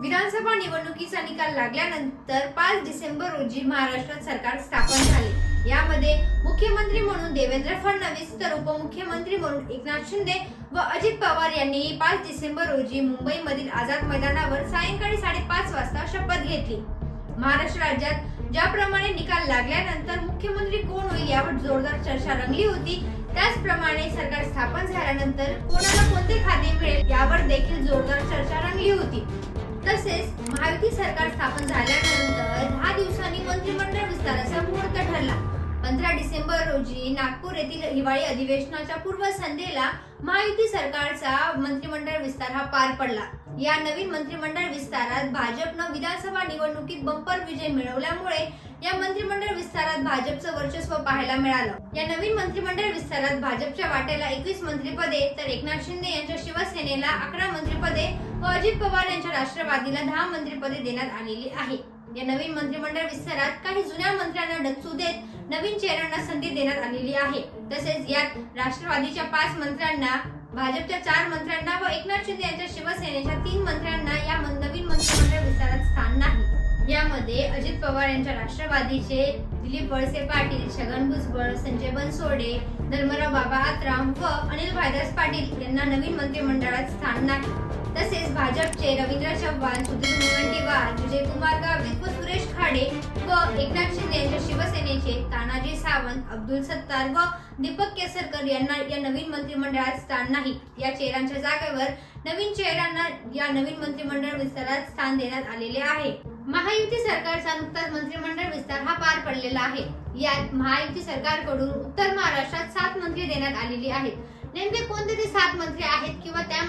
विधानसभा निवडणुकीचा निकाल लागल्यानंतर पाच डिसेंबर रोजी महाराष्ट्रात सरकार स्थापन झाले. यामध्ये मुख्यमंत्री म्हणून देवेंद्र फडणवीस तर उपमुख्यमंत्री म्हणून एकनाथ शिंदे व अजित पवार यांनी पाच डिसेंबर रोजी मुंबईमधील आझाद मैदानावर सायंकाळी साडेपाच वाजता शपथ घेतली. महाराष्ट्र राज्यात ज्याप्रमाणे निकाल लागल्यानंतर मुख्यमंत्री कोण होईल यावर जोरदार चर्चा रंगली होती. त्याचप्रमाणे सरकार स्थापन झाल्यानंतर कोणाला कोणते खाते मिळेल यावर देखील जोरदार चर्चा रंगली होती. तसेच महायुती सरकार स्थापन झाल्यानंतर दहा दिवसांनी मंत्रिमंडळ विस्ताराचा मुहूर्त ठरला. पंधरा डिसेंबर रोजी नागपूर येथील हिवाळी अधिवेशनाच्या पूर्वसंध्येला महायुती सरकारचा मंत्रिमंडळ विस्तार हा पार पडला. या नवीन मंत्रिमंडळ विस्तारात भाजपनं विधानसभा निवडणुकीत बंपर विजय मिळवल्यामुळे या मंत्रिमंडळ विस्तारात भाजपचं वर्चस्व पाहायला मिळालं. या नवीन मंत्रिमंडळ विस्तारात भाजपच्या वाट्याला एकवीस मंत्रिपदे तर एकनाथ शिंदे यांच्या शिवसेनेला अकरा मंत्रिपदे अजित पवार यांच्या राष्ट्रवादीला दहा मंत्रिपदे देण्यात आलेली आहे. या नवीन मंत्रिमंडळ विस्तारात काही जुन्या मंत्र्यांना डच्चू देत नवीन चेहऱ्यांना संधी देण्यात आलेली आहे. तसेच यात राष्ट्रवादीच्या पाच मंत्र्यांना भाजपच्या चार मंत्र्यांना व एकनाथ शिंदे यांच्या शिवसेनेच्या तीन मंत्र्यांना या नवीन मंत्रिमंडळ विस्तारात स्थान नाही. यामध्ये अजित पवार यांच्या राष्ट्रवादीचे दिलीप वळसे पाटील छगन भुजबळ संजय बनसोडे धर्मराव बाबा आत्राम व अनिल भायदास पाटील यांना नवीन मंत्रिमंडळात स्थान नाही. तसेच भाजपचे रवींद्र चव्हाण सुधीर मुनगंटीवार विजयकुमार गावित व सुरेश खाडे व एकनाथ शिंदे यांच्या शिवसेनेचे तानाजी सावंत अब्दुल सत्तार व दीपक केसरकर यांना या नवीन मंत्रिमंडळात स्थान नाही. या चेहऱ्यांच्या जागेवर नवीन चेहऱ्यांना या नवीन मंत्रिमंडळ विस्तारात स्थान देण्यात आलेले आहे. महायुती सरकारचा नुकताच मंत्रिमंडळ विस्तार हा पार पडलेला आहे. यात महायुती सरकारकडून उत्तर महाराष्ट्रात सात मंत्री देण्यात आलेली आहेत. नेमके कोणते ते सात मंत्री आहेत किंवा त्या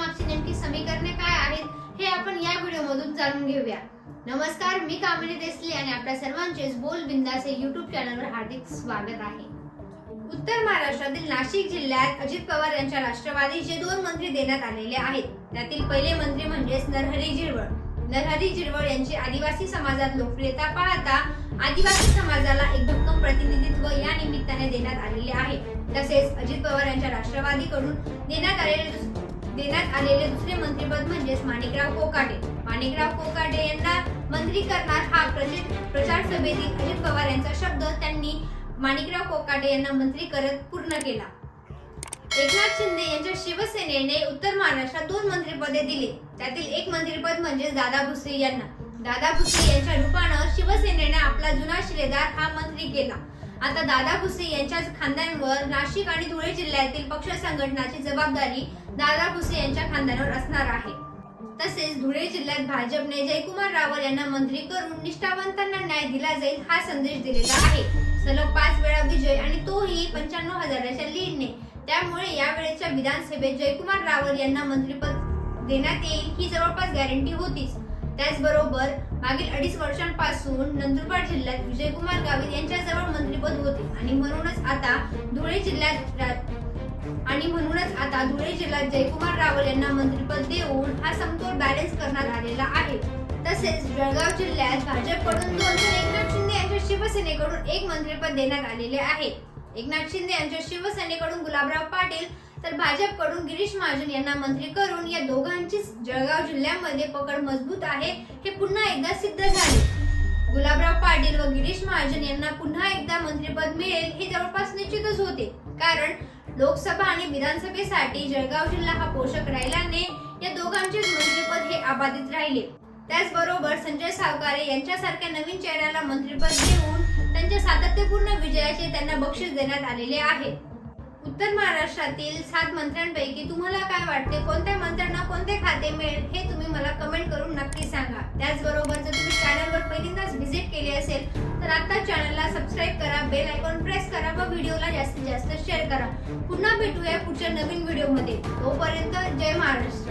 जाणून घेऊया. नमस्कार मी कामिनी देसले आणि आपल्या सर्वांचेच बोल बिंदास हे युट्यूब चॅनलवर हार्दिक स्वागत आहे. उत्तर महाराष्ट्रातील नाशिक जिल्ह्यात अजित पवार यांच्या राष्ट्रवादीचे दोन मंत्री देण्यात आलेले आहेत त्यातील पहिले मंत्री म्हणजेच नरहरी झिरवळ नरहरी झिरवळ यांची आदिवासी समाजात लोकप्रियता पाहता आदिवासी समाजाला एक भक्कम प्रतिनिधित्व या निमित्ताने देण्यात आलेले आहे. तसेच अजित पवार यांच्या राष्ट्रवादीकडून देण्यात आलेले देण्यात आलेले दुसरे मंत्रीपद म्हणजेच माणिकराव कोकाटे. माणिकराव कोकाटे यांना मंत्री करणार हा प्रचित प्रचार सभेतील अजित पवार यांचा शब्द त्यांनी माणिकराव कोकाटे यांना मंत्री करत पूर्ण केला. एकनाथ शिंदे यांच्या शिवसेनेने उत्तर महाराष्ट्रात दोन मंत्रिपदे दिली. त्यातील एक मंत्रिपद म्हणजे दादा भुसे यांना. दादा भुसे यांच्या रूपानं शिवसेनेने आपला जुना शिलेदार हा मंत्री केला. आता दादा भुसे यांच्या खांद्यांवर नाशिक आणि धुळे जिल्ह्यातील पक्ष संघटनाची जबाबदारी दादा भुसे यांच्या खांद्यांवर असणार आहे. तसेच धुळे जिल्ह्यात भाजपने जयकुमार रावल यांना मंत्री करून निष्ठावंतांना न्याय दिला जाईल हा संदेश दिलेला आहे. सलग पाच वेळा विजय आणि तोही पंच्याण्णव हजाराच्या लीडने. त्यामुळे यावेळेच्या विधानसभेत जयकुमार रावल यांना मंत्रिपद देण्यात येईल ही जवळपास गॅरंटी होतीच. त्याचबरोबर मागील अडीच वर्षांपासून नंदुरबार जिल्ह्यात विजयकुमार गावित यांच्याजवळ मंत्रीपद होते. आणि म्हणूनच आता धुळे जिल्ह्यात आणि म्हणूनच आता धुळे जिल्ह्यात जयकुमार रावल यांना मंत्रीपद देऊन हा समतोल बॅलन्स करण्यात आलेला आहे. तसेच जळगाव जिल्ह्यात भाजपकडून दोन तर एकनाथ शिंदे यांच्या शिवसेनेकडून एक मंत्रीपद देण्यात आलेले आहे. एकनाथ शिंदे यांच्या शिवसेनेकडून गुलाबराव पाटील तर भाजपकडून गिरीश महाजन यांना मंत्री करून या दोघांचीच जळगाव जिल्ह्यामध्ये पकड मजबूत आहे हे पुन्हा एकदा सिद्ध झाले. गुलाबराव पाटील व गिरीश महाजन यांना पुन्हा एकदा मंत्रिपद मिळेल हे जवळपास निश्चितच होते. कारण लोकसभा आणि विधानसभेसाठी जळगाव जिल्हा हा पोषक राहिल्याने या दोघांचेच मंत्रिपद हे अबाधित राहिले. त्याचबरोबर संजय सावकारे यांच्यासारख्या नवीन चेहऱ्याला मंत्रिपद देऊन त्यांच्या सातत्यपूर्ण विजयाचे त्यांना बक्षीस देण्यात आलेले आहे. उत्तर महाराष्ट्रातील सात मंत्र्यांपैकी तुम्हाला काय वाटते? कोणत्या मंत्र्यांना कोणते खाते मिळेल हे तुम्ही मला कमेंट करून नक्की सांगा. त्याचबरोबर जर तुम्ही चॅनलवर पहिल्यांदाच व्हिजिट केली असेल तर आता चॅनलला सबस्क्राईब करा बेल आयकॉन प्रेस करा व व्हिडिओला जास्तीत जास्त शेअर करा. पुन्हा भेटूया पुढच्या नवीन व्हिडिओमध्ये तोपर्यंत जय महाराष्ट्र.